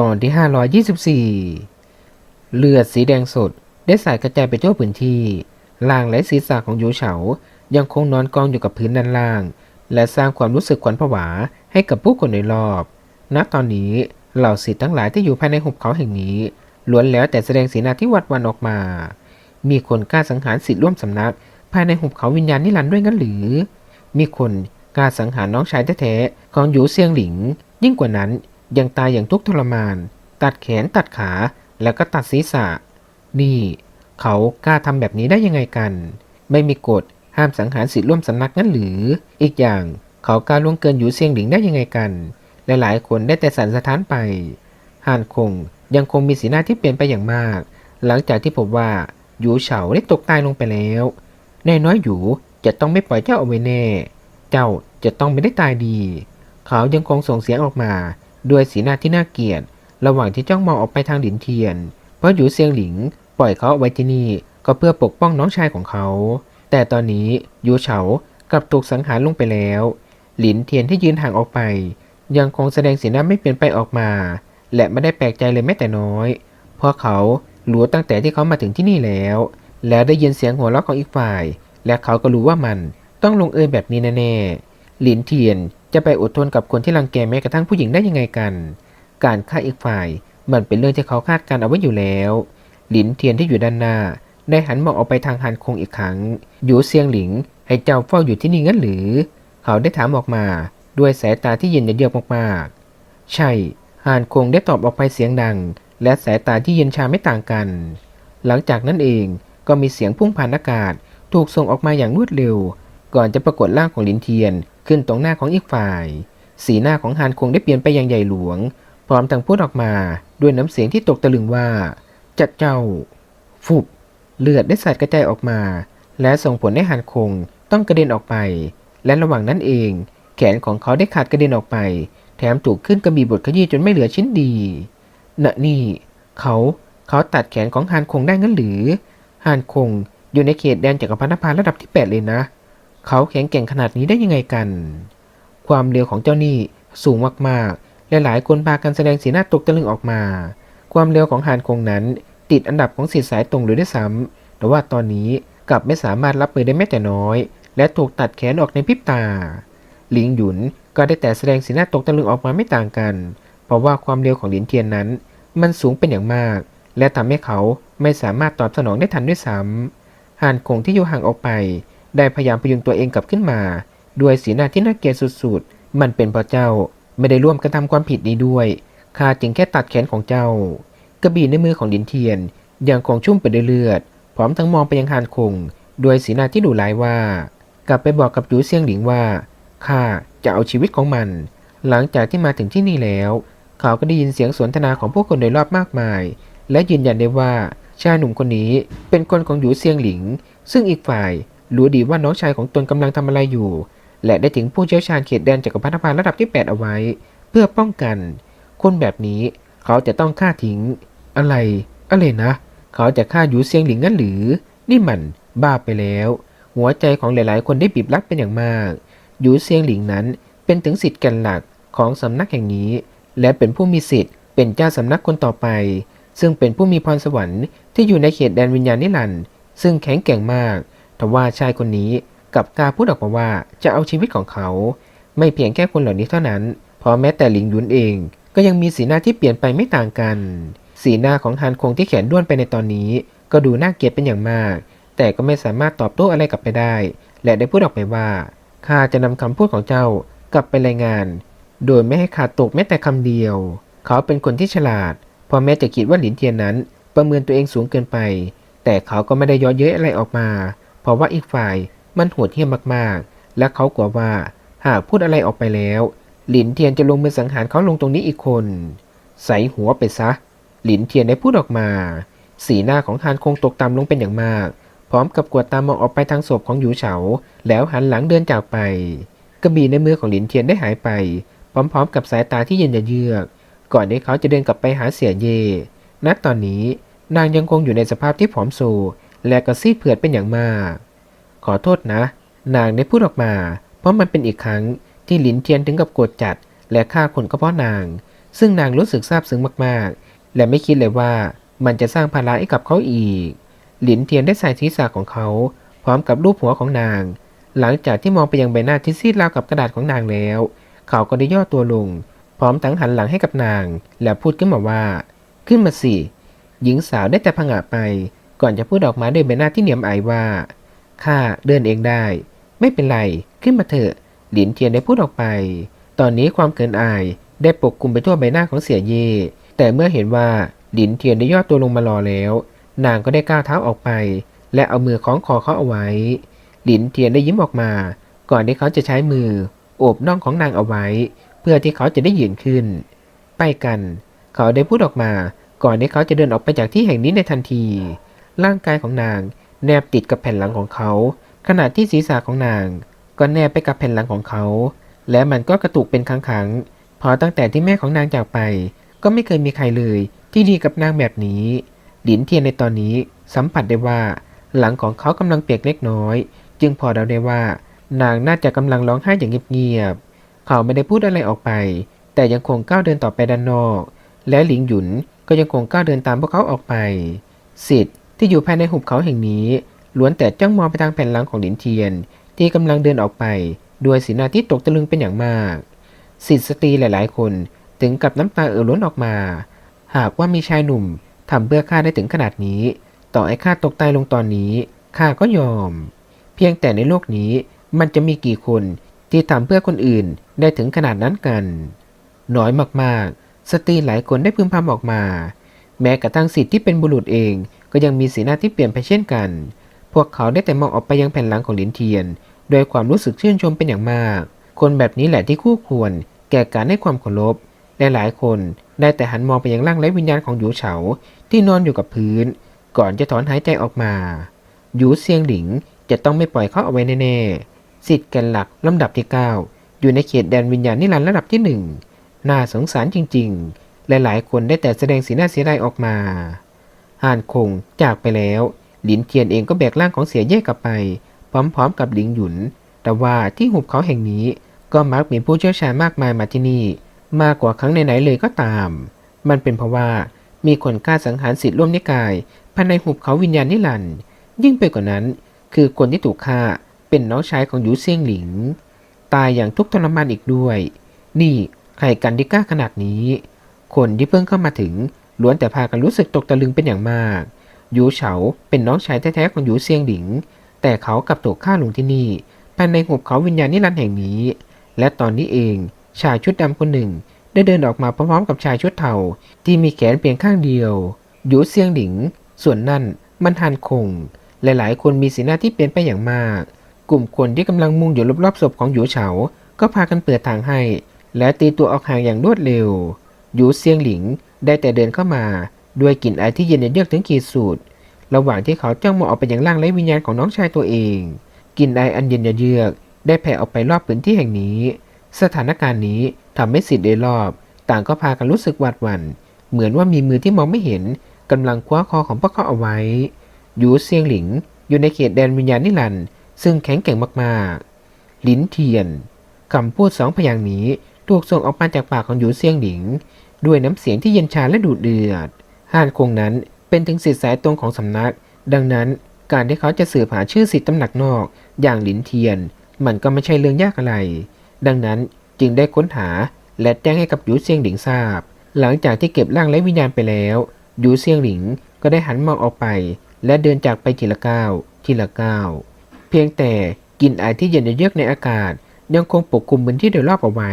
ตอนที่ 524 เลือดสีแดงสด ได้สาดกระจายไปทั่วพื้นที่ล่างและศีรษะของหยูเฉา ยังคงนอนกองอยู่กับพื้นด้านล่าง และสร้างความรู้สึกขวัญผวาให้กับผู้คนในรอบ ณ ตอนนี้เหล่าศิษย์ทั้งหลายที่อยู่ภายในหุบเขาแห่งนี้ล้วนแล้วแต่แสดงสีหน้าที่หวัดหวันออกมา มีคนกล้าสังหารศิษย์ร่วมสำนัก ภายในหุบเขาวิญญาณนิรันดร์ด้วยงั้นหรือ มีคนกล้าสังหารน้องชายแท้ๆของหยูเซียงหลิง ยิ่งกว่านั้น ยังตายอย่างทุกข์ทรมาน ตัดแขนตัดขาแล้วก็ตัดศีรษะ นี่ เขากล้าทำแบบนี้ได้ยังไงกัน ไม่มีกฎห้ามสังหารศิษย์ร่วมสำนักงั้นหรือ อีกอย่างเขากล้าล่วงเกินหยูเซียงหลิงได้ยังไงกัน หลายๆคนได้แต่สันสะท้านไปฮานคงยังคงมีสีหน้าที่เปลี่ยนไปอย่างมาก หลังจากที่พบว่าหยูเฉาได้ตกตายลงไปแล้วแน่น้อยหยูจะต้องไม่ปล่อยเจ้าเอาไว้แน่ เจ้าจะต้องไม่ได้ตายดี เขายังคงส่งเสียงออกมา ด้วยสีหน้าที่น่าเกลียด ระหว่างที่จ้องมองออกไปทางหลินเทียน เพราะหยูเซียงหลิง ปล่อยเขาเอาไว้ที่นี่ก็เพื่อปกป้องน้องชายของเขา แต่ตอนนี้หยูเฉากลับถูกสังหารลงไปแล้ว หลินเทียนที่ยืนห่างออกไป ยังคงแสดงสีหน้าไม่เปลี่ยนไปออกมา และไม่ได้แปลกใจเลยแม้แต่น้อย เพราะเขารู้ตั้งแต่ที่เขามาถึงที่นี่แล้ว แล้วได้ยินเสียงหัวเราะของอีกฝ่าย และเขาก็รู้ว่ามันต้องลงเอยแบบนี้แน่ๆหลินเทียน จะไปอดทนกับคนที่รังแกแม้กระทั่งผู้หญิงได้ยังไงกัน การฆ่าอีกฝ่าย มันเป็นเรื่องที่เขาคาดการเอาไว้อยู่แล้ว หลินเทียนที่อยู่ด้านหน้าได้หันมองออกไปทางฮันคงอีกครั้ง อยู่เซียงหลิง ให้เจ้าเฝ้าอยู่ที่นี่งั้นหรือ เขาได้ถามออกมาด้วยสายตาที่เย็นเยือกมากๆ ใช่ฮานคงได้ตอบออกไปเสียงดัง และสายตาที่เย็นชาไม่ต่างกัน หลังจากนั้นเองก็มีเสียงพุ่งผ่านอากาศ ถูกส่งออกมาอย่างรวดเร็ว ก่อนจะปรากฏร่างของลินเทียน ขึ้นตรงหน้าของอีกฝ่าย สีหน้าของฮานคงได้เปลี่ยนไปอย่างใหญ่หลวง พร้อมทั้งพูดออกมาด้วยน้ำเสียงที่ตกตะลึงว่า จัดเจ้า ฟุบ เลือดได้สาดกระจายออกมา และส่งผลให้ฮานคงต้องกระเด็นออกไป และระหว่างนั้นเอง แขนของเขาได้ขาดกระเด็นออกไป แถมถูกขึ้นกระบี่บทขยี้จนไม่เหลือชิ้นดีณนี่ เขาเขาตัดแขนของฮานคงได้งั้นหรือฮานคงอยู่ในเขตแดนจักรพรรดินภาระดับที่ 8 เลยนะ เขาแข็งแกร่งขนาดนี้ได้ยังไงกัน ความเร็วของเจ้านี่สูงมากๆ และหลายคนพากันแสดงสีหน้าตกตะลึงออกมา ความเร็วของฮานคงนั้น ติดอันดับของสิทธิสายตรงหรือด้ซ้ำแต่ว่าตอนนี้กลับไม่สามารถรับมือได้แม้แต่น้อย และถูกตัดแขนออกในพริบตา หลิงหยุนก็ได้แต่แสดงสีหน้าตกตะลึงออกมาไม่ต่างกัน เพราะว่าความเร็วของหลินเทียนนั้น มันสูงเป็นอย่างมาก และทำให้เขาไม่สามารถตอบสนองได้ทันด้วยซ้ำฮานคงที่อยู่ห่างออกไป ได้พยายามพยุงตัวเองกลับขึ้นมา ด้วยสีหน้าที่น่าเกลียดสุดๆ มันเป็นเพราะเจ้าไม่ได้ร่วมกระทำความผิดนี้ด้วย ข้าจึงแค่ตัดแขนของเจ้า กระบี่ในมือของดินเทียนยังคงชุ่มไปด้วยเลือด พร้อมทั้งมองไปยังฮานคง ด้วยสีหน้าที่ดุร้ายว่า กลับไปบอกกับจูเซียงหลิงว่าข้าจะเอาชีวิตของมัน หลังจากที่มาถึงที่นี่แล้ว เขาก็ได้ยินเสียงสนทนาของผู้คนโดยรอบมากมาย และยืนยันได้ว่าชายหนุ่มคนนี้เป็นคนของหยูเซียงหลิง ซึ่งอีกฝ่าย รู้ดีว่าน้องชายของตนกำลังทำอะไรอยู่ และได้ถึงผู้เชี่ยวชาญเขตแดนจักรพรรดิพานระดับที่ 8 เอาไว้ เพื่อป้องกัน คนแบบนี้เขาจะต้องฆ่าทิ้ง อะไร อะไรนะ เขาจะฆ่าหยูเซียงหลิงงั้นหรือ นี่มันบ้าไปแล้ว หัวใจของหลายๆ คนได้บีบรัดเป็นอย่างมากหยูเซียงหลิงนั้นเป็นถึงสิทธิ์แกนหลักของสำนักแห่งนี้ และเป็นผู้มีสิทธิ์เป็นเจ้าสำนักคนต่อไป ซึ่งเป็นผู้มีพรสวรรค์ที่อยู่ในเขตแดนวิญญาณนิรันด์ซึ่งแข็งแกร่งมาก ทว่าชายคนนี้กับกาพูดออกมาว่าจะเอาชีวิตของเขา ไม่เพียงแค่คนเหล่านี้เท่านั้น เพราะแม้แต่หลิงยุนเอง ก็ยังมีสีหน้าที่เปลี่ยนไปไม่ต่างกัน สีหน้าของฮานคงที่แขนด้วนไปในตอนนี้ ก็ดูน่าเกลียดเป็นอย่างมาก แต่ก็ไม่สามารถตอบโต้อะไรกลับไปได้ และได้พูดออกไปว่าข้าจะนำคำพูดของเจ้ากลับไปรายงานโดยไม่ให้ขาดตกแม้แต่คำเดียว เขาเป็นคนที่ฉลาด พอแม้จะคิดว่าหลินเทียนนั้น ประเมินตัวเองสูงเกินไป แต่เขาก็ไม่ได้ย่อเย้ยอะไรออกมา เพราะว่าอีกฝ่ายมันโหดเหี้ยมมากๆ และเขากลัวว่าหากพูดอะไรออกไปแล้ว หลินเทียนจะลงมือสังหารเขาลงตรงนี้อีกคน ใส่หัวไปซะ หลินเทียนได้พูดออกมา สีหน้าของฮานคงตกต่ำลงเป็นอย่างมาก พร้อมกับกวดตามองออกไปทางศพของหยูเฉา แล้วหันหลังเดินจากไปกระบี่ในมือของหลินเทียนได้หายไป พร้อมๆ กับสายตาที่เย็นเยือก ก่อนที่เขาจะเดินกลับไปหาเสี่ยเย่ณตอนนี้นางยังคงอยู่ในสภาพที่ผอมโซ และกระซีดเผือดเป็นอย่างมาก ขอโทษนะ นางได้พูดออกมา เพราะมันเป็นอีกครั้งที่หลินเทียนถึงกับโกรธจัด และฆ่าคนก็เพราะนาง ซึ่งนางรู้สึกซาบซึ้งมากๆ และไม่คิดเลยว่ามันจะสร้างภาระให้กับเขาอีก หลินเทียนได้ใส่ศีรษะของเขา พร้อมกับรูปหัวของนาง หลังจากที่มองไปยังใบหน้าที่ซีดราวกับกระดาษของนางแล้ว เขาก็ได้ย่อตัวลง พร้อมทั้งหันหลังให้กับนาง และพูดขึ้นมาว่า ขึ้นมาสิ หญิงสาวได้แต่ผงะไป ก่อนจะพูดออกมาด้วยใบหน้าที่เหนียมอายว่า ข้าเดินเองได้ ไม่เป็นไร ขึ้นมาเถอะ หลินเทียนได้พูดออกไป ตอนนี้ความเกินอายได้ปกคลุมไปทั่วใบหน้าของเสี่ยเย่แต่เมื่อเห็นว่าหลินเทียนได้ย่อตัวลงมารอแล้ว นางก็ได้ก้าวเท้าออกไป และเอามือคล้องคอเขาเอาไว้ หลินเทียนได้ยิ้มออกมา ก่อนที่เขาจะใช้มือโอบน่องของนางเอาไว้ เพื่อที่เขาจะได้ยืนขึ้น ไปกัน เขาได้พูดออกมา ก่อนที่เขาจะเดินออกไปจากที่แห่งนี้ในทันที ร่างกายของนางแนบติดกับแผ่นหลังของเขา ขณะที่ศีรษะของนาง ก็แนบไปกับแผ่นหลังของเขา และมันก็กระตุกเป็นครั้งๆเพอตั้งแต่ที่แม่ของนางจากไป ก็ไม่เคยมีใครเลยที่ดีกับนางแบบนี้ หลินเทียนในตอนนี้สัมผัสได้ว่า หลังของเขากำลังเปียกเล็กน้อย จึงพอเดาได้ว่า นางน่าจะกำลังร้องไห้อย่างเงียบๆเขาไม่ได้พูดอะไรออกไป แต่ยังคงก้าวเดินต่อไปด้านนอก และหลิงหยุนก็ยังคงก้าวเดินตามพวกเขาออกไป สิทธิ์ ที่อยู่ภายในหุบเขาแห่งนี้ล้วนแต่จ้องมองไปทางแผ่นหลังของหลินเทียน ที่กำลังเดินออกไปด้วยสีหน้าที่ตกตะลึงเป็นอย่างมากสิทธิสตรีหลายๆ คนถึงกับน้ำตาเอ่อล้นออกมา หากว่ามีชายหนุ่มทำเพื่อข้าได้ถึงขนาดนี้ ต่อให้ข้าตกตายลงตอนนี้ข้าก็ยอม เพียงแต่ในโลกนี้มันจะมีกี่คนที่ทำเพื่อคนอื่นได้ถึงขนาดนั้นกัน น้อยมากๆ สตรีหลายคนได้พึมพำออกมา แม้กระทั่งสิทธิ์ที่เป็นบุรุษเอง ก็ยังมีสีหน้าที่เปลี่ยนไปเช่นกัน พวกเขาได้แต่มองออกไปยังแผ่นหลังของหลินเทียนโดยความรู้สึกชื่นชมเป็นอย่างมาก คนแบบนี้แหละที่คู่ควร แก่การให้ความเคารพและหลายคนได้แต่หันมองไปยังร่างไร้วิญญาณของหยูเฉาที่นอนอยู่กับพื้น ก่อนจะถอนหายใจออกมาหยูเซียงหลิงจะต้องไม่ปล่อยเขาเอาไว้แน่ๆสิทธิ์แกนหลักลำดับที่ 9 อยู่ในเขตแดนวิญญาณนิรันดร์ระดับที่หนึ่งน่าสงสารจริง ๆ หลายคนได้แต่แสดงสีหน้าเสียดายออกมาฮานคงจากไปแล้ว หลินเทียนเองก็แบกร่างของเสียเย่กลับไป พร้อมๆ กับหลิงหยุน แต่ว่าที่หุบเขาแห่งนี้ก็มักมีผู้เชี่ยวชาญมากมายมาที่นี่ มากกว่าครั้งไหนๆเลยก็ตาม มันเป็นเพราะว่ามีคนกล้าสังหารสิทธิ์ร่วมนิกายภายในหุบเขาวิญญาณนิรันยิ่งไปกว่านั้น คือคนที่ถูกฆ่าเป็นน้องชายของหยูเซียงหลิง ตายอย่างทุกข์ทรมานอีกด้วย นี่ใครกันที่กล้าขนาดนี้ คนที่เพิ่งเข้ามาถึงล้วนแต่พากันรู้สึกตกตะลึงเป็นอย่างมากหยูเฉาเป็นน้องชายแท้ๆของหยูเซียงหลิง แต่เขากลับถูกฆ่าลงที่นี่ภายในหุบเขาวิญญาณนิรันดร์แห่งนี้ และตอนนี้เองชายชุดดำคนหนึ่ง ได้เดินออกมาพร้อมๆกับชายชุดเทาที่มีแขนเพียงข้างเดียวหยูเซียงหลิง ส่วนนั่นมันฮันคง หลายๆ คนมีสีหน้าที่เปลี่ยนไปอย่างมาก กลุ่มคนที่กำลังมุ่งอยู่รอบๆศพของหยูเฉา ก็พากันเปิดทางให้ และตีตัวออกห่างอย่างรวดเร็ว ยูเซียงหลิงได้แต่เดินเข้ามา ด้วยกลิ่นไอที่เย็นเยือกถึงขีดสุด ระหว่างที่เขาจ้องมองออกไปยังร่างไร้วิญญาณของน้องชายตัวเอง กลิ่นไออันเย็นเยือกได้แผ่ออกไปรอบพื้นที่แห่งนี้ สถานการณ์นี้ทำให้สิทธิ์โดยรอบ ต่างก็พากันรู้สึกหวาดหวั่น เหมือนว่ามีมือที่มองไม่เห็นกำลังคว้าคอของพวกเขาเอาไว้หยูเซียงหลิงอยู่ในเขตแดนวิญญาณนิรันดร์ซึ่งแข็งแกร่งมากๆ ลิ้นเทียนคำพูดสองพยางนี้ถูกส่งออกมาจากปากของหยูเซียงหลิง ด้วยน้ำเสียงที่เย็นชาและดุเดือดฮานคงนั้นเป็นถึงสิทธิสายตรงของสำนัก ดังนั้นการที่เขาจะสืบหาชื่อสิทธิตำหนักนอก อย่างหลินเทียน มันก็ไม่ใช่เรื่องยากอะไร ดังนั้นจึงได้ค้นหาและแจ้งให้กับหยูเซียงหลิงทราบ หลังจากที่เก็บร่างและวิญญาณไปแล้วหยูเซียงหลิงก็ได้หันมองออกไป และเดินจากไปทีละก้าวทีละก้าวเพียงแต่กลิ่นอายที่เย็นเยือกในอากาศ ยังคงปกคลุมพื้นที่โดยรอบเอาไว้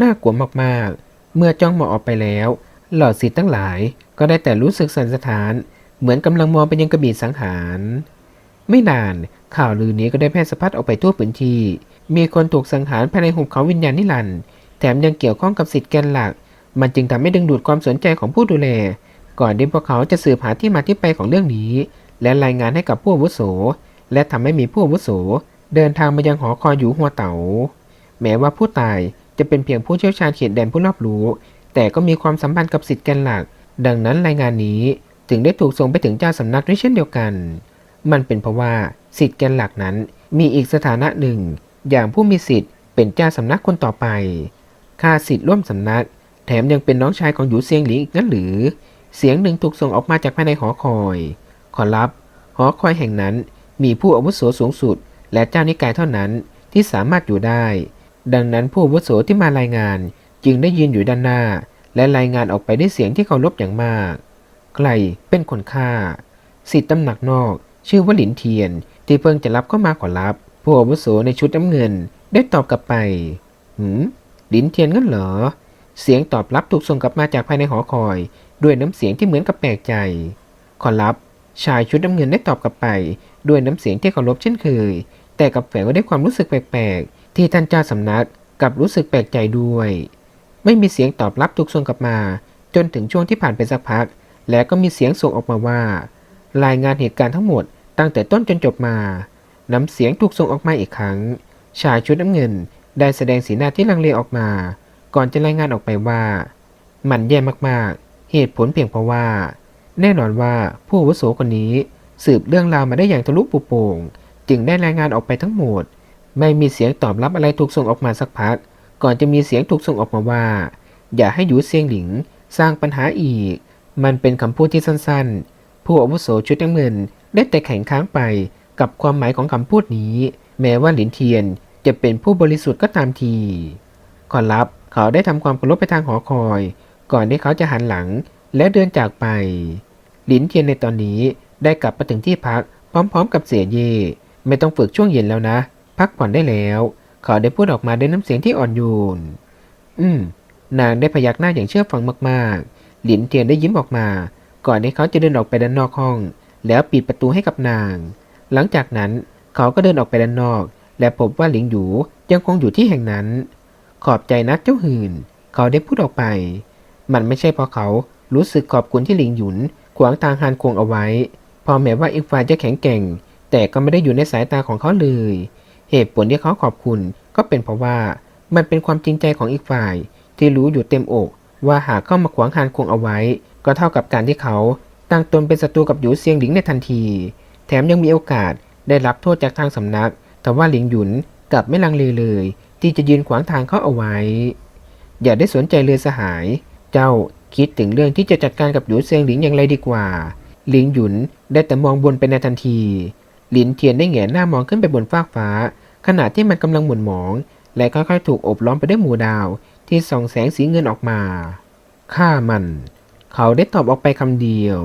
น่ากลัวมากๆ เมื่อจ้องมองออกไปแล้ว เหล่าสิทธ์ทั้งหลายก็ได้แต่รู้สึกสันสะท้าน เหมือนกำลังมองไปยังกระบี่สังหาร ไม่นานข่าวลือนี้ก็ได้แพร่สะพัดออกไปทั่วพื้นที่ มีคนถูกสังหารภายในหุบเขาวิญญาณนิรันด์แถมยังเกี่ยวข้องกับสิทธิ์แกนหลัก มันจึงทำให้ดึงดูดความสนใจของผู้ดูแล ก่อนที่พวกเขาจะสืบหาที่มาที่ไปของเรื่องนี้ และรายงานให้กับผู้อาวุโส และทำให้มีผู้อาวุโส เดินทางมายังหอคอยอยู่หัวเต๋า แม้ว่าผู้ตาย จะเป็นเพียงผู้เชี่ยวชาญเขตแดนผู้รอบรู้ แต่ก็มีความสัมพันธ์กับสิทธิ์แกนหลัก ดังนั้นรายงานนี้ถึงได้ถูกส่งไปถึงเจ้าสำนักด้วยเช่นเดียวกัน มันเป็นเพราะว่าสิทธิ์แกนหลักนั้นมีอีกสถานะหนึ่ง อย่างผู้มีสิทธิ์เป็นเจ้าสำนักคนต่อไปข้าสิทธิ์ร่วมสำนัก แถมยังเป็นน้องชายของหยูเซียงหลิงอีกนั่นหรือ เสียงหนึ่งถูกส่งออกมาจากภายในหอคอย ขอรับ หอคอยแห่งนั้นมีผู้อาวุโสสูงสุด และเจ้านิกายเท่านั้นที่สามารถอยู่ได้ ดังนั้นผู้วุโสที่มารายงานจึงได้ยืนอยู่ด้านหน้า และรายงานออกไปด้วยเสียงที่เคารพอย่างมากใครเป็นคนฆ่าสิทธิ์ตำหนักนอก ชื่อว่าหลินเทียน ที่เพิ่งจะรับเข้ามาขอรับ ผู้อาวุโสในชุดน้ำเงิน ได้ตอบกลับไป หืมหลินเทียนงั้นเหรอ เสียงตอบรับถูกส่งกลับมาจากภายในหอคอย ด้วยน้ำเสียงที่เหมือนกับแปลกใจ ขอรับ ชายชุดน้ำเงินได้ตอบกลับไป ด้วยน้ำเสียงที่เคารพเช่นเคย แต่กับแฝงไว้ด้วยความรู้สึกแปลกๆ ที่ท่านเจ้าสำนักกลับรู้สึกแปลกใจด้วย ไม่มีเสียงตอบรับถูกส่งกลับมา จนถึงช่วงที่ผ่านไปสักพัก แล้วก็มีเสียงส่งออกมาว่า รายงานเหตุการณ์ทั้งหมดตั้งแต่ต้นจนจบมาน้ำเสียงถูกส่งออกมาอีกครั้ง ชายชุดน้ำเงิน ได้แสดงสีหน้าที่ลังเลออกมา ก่อนจะรายงานออกไปว่า มันแย่มากๆ เหตุผลเพียงเพราะว่า แน่นอนว่าผู้วุโสคนนี้ สืบเรื่องราวมาได้อย่างทะลุปุโป่ง จึงได้รายงานออกไปทั้งหมด ไม่มีเสียงตอบรับอะไรถูกส่งออกมาสักพัก ก่อนจะมีเสียงถูกส่งออกมาว่า อย่าให้หยูเซียงหลิงสร้างปัญหาอีก มันเป็นคำพูดที่สั้นๆ ผู้อาวุโสชุดน้ำเงินได้แต่แข็งค้างไปกับความหมายของคำพูดนี้ แม้ว่าหลินเทียนจะเป็นผู้บริสุทธิ์ก็ตามที ขอรับเขาได้ทำความเคารพไปทางหอคอย ก่อนที่เขาจะหันหลังและเดินจากไป หลินเทียนในตอนนี้ได้กลับมาถึงที่พักพร้อมๆ กับเสียเย่ไม่ต้องฝึกช่วงเย็นแล้วนะ พักผ่อนได้แล้ว เขาได้พูดออกมาด้วยน้ำเสียงที่อ่อนโยน อืม นางได้พยักหน้าอย่างเชื่อฟังมากๆ หลินเทียนได้ยิ้มออกมา ก่อนที่เขาจะเดินออกไปด้านนอกห้อง แล้วปิดประตูให้กับนาง หลังจากนั้นเขาก็เดินออกไปด้านนอก และพบว่าหลิงหยูยังคงอยู่ที่แห่งนั้น ขอบใจนะเจ้าหื่น เขาได้พูดออกไป มันไม่ใช่เพราะเขารู้สึกขอบคุณที่หลิงหยุนขวางทางฮานควงเอาไว้ พอแม้ว่าอีกฝ่ายจะแข็งแกร่ง แต่ก็ไม่ได้อยู่ในสายตาของเขาเลย เหตุผลที่เขาขอบคุณ ก็เป็นเพราะว่ามันเป็นความจริงใจของอีกฝ่าย ที่รู้อยู่เต็มอก ว่าหากเข้ามาขวางฮานคงเอาไว้ ก็เท่ากับการที่เขาตั้งตนเป็นศัตรูกับหยูเซียงหลิงในทันที แถมยังมีโอกาสได้รับโทษจากทางสำนัก แต่ว่าหลิงหยุนกลับไม่ลังเลเลย ที่จะยืนขวางทางเขาเอาไว้ อย่าได้สนใจเลยสหาย เจ้าคิดถึงเรื่องที่จะจัดการกับหยูเซียงหลิงอย่างไรดีกว่า หลิงหยุนได้แต่มองบนไปในทันที หลินเทียนได้แหงนหน้ามองขึ้นไปบนฟากฟ้า ขณะที่มันกำลังหมุนหมอง และค่อยๆถูกอบล้อมไปด้วยหมู่ดาว ที่ส่องแสงสีเงินออกมา ฆ่ามัน เขาได้ตอบออกไปคำเดียว